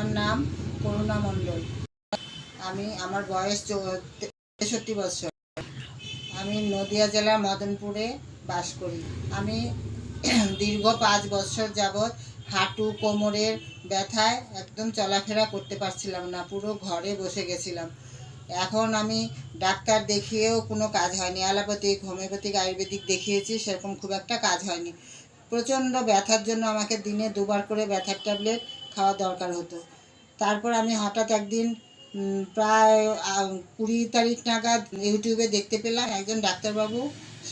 আমার নাম করুণা মণ্ডল। আমি আমার বয়স তেষট্টি বছর। আমি নদিয়া জেলার মদনপুরে বাস করি। আমি দীর্ঘ পাঁচ বছর যাবৎ হাঁটু, কোমরের ব্যথায় একদম চলাফেরা করতে পারছিলাম না, পুরো ঘরে বসে গেছিলাম। এখন আমি ডাক্তার দেখিয়েও কোনো কাজ হয়নি, অ্যালোপ্যাথিক, হোমিওপ্যাথিক, আয়ুর্বেদিক দেখিয়েছি, সেরকম খুব একটা কাজ হয়নি। প্রচণ্ড ব্যথার জন্য আমাকে দিনে দুবার করে ব্যথার ট্যাবলেট খাওয়া দরকার হতো। তারপর আমি হঠাৎ একদিন প্রায় কুড়ি তারিখ নাগাদ ইউটিউবে দেখতে পেলাম একজন ডাক্তারবাবু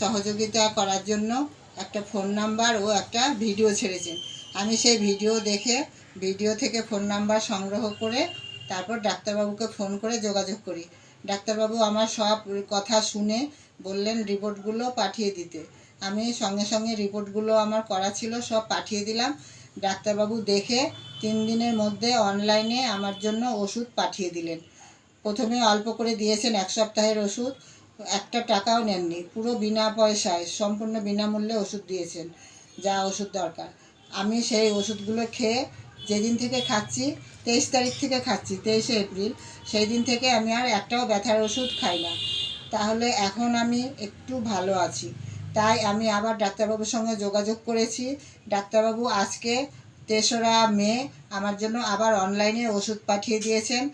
সহযোগিতা করার জন্য একটা ফোন নাম্বার ও একটা ভিডিও ছেড়েছেন। আমি সেই ভিডিও দেখে, ভিডিও থেকে ফোন নাম্বার সংগ্রহ করে, তারপর ডাক্তারবাবুকে ফোন করে যোগাযোগ করি। ডাক্তারবাবু আমার সব কথা শুনে বললেন, রিপোর্টগুলো পাঠিয়ে দিতে। আমি সঙ্গে সঙ্গে রিপোর্টগুলো আমার করা ছিল, সব পাঠিয়ে দিলাম। ডাক্তারবাবু দেখে তিন দিনের মধ্যে অনলাইনে আমার জন্য ওষুধ পাঠিয়ে দিলেন। প্রথমে অল্প করে দিয়েছেন, এক সপ্তাহের ওষুধ। একটা টাকাও নেননি, পুরো বিনা পয়সায়, সম্পূর্ণ বিনামূল্যে ওষুধ দিয়েছেন, যা ওষুধ দরকার। আমি সেই ওষুধগুলো খেয়ে যেদিন থেকে খাচ্ছি, তেইশ তারিখ থেকে খাচ্ছি, তেইশে এপ্রিল, সেই দিন থেকে আমি আর একটাও ব্যথার ওষুধ খাই না। তাহলে এখন আমি একটু ভালো আছি। তাই আমি আবার ডাক্তারবাবুর সঙ্গে যোগাযোগ করেছি। ডাক্তারবাবু আজকে তেসরা মে আমার জন্য আবার অনলাইনে ওষুধ পাঠিয়ে দিয়েছেন,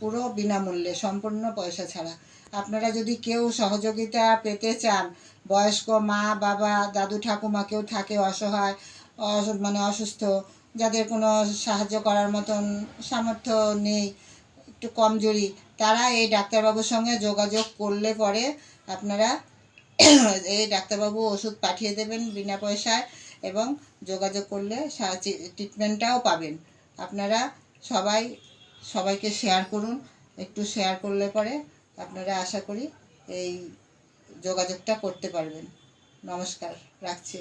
পুরো বিনামূল্যে, সম্পূর্ণ পয়সা ছাড়া। আপনারা যদি কেউ সহযোগিতা পেতে চান, বয়স্ক মা, বাবা, দাদু, ঠাকুমা কেউ থাকে অসহায়, অস- মানে অসুস্থ, যাদের কোনো সাহায্য করার মতন সামর্থ্য নেই, একটু কমজোরি, তারা এই ডাক্তারবাবুর সঙ্গে যোগাযোগ করলে পরে আপনারা এই ডাক্তারবাবু ওষুধ পাঠিয়ে দেবেন বিনা পয়সায়। এবং যোগাযোগ করলে ট্রিটমেন্টটাও পাবেন। আপনারা সবাই, সবাইকে শেয়ার করুন, একটু শেয়ার করলে পরে আপনারা আশা করি এই যোগাযোগটা করতে পারবেন। নমস্কার, রাখছি।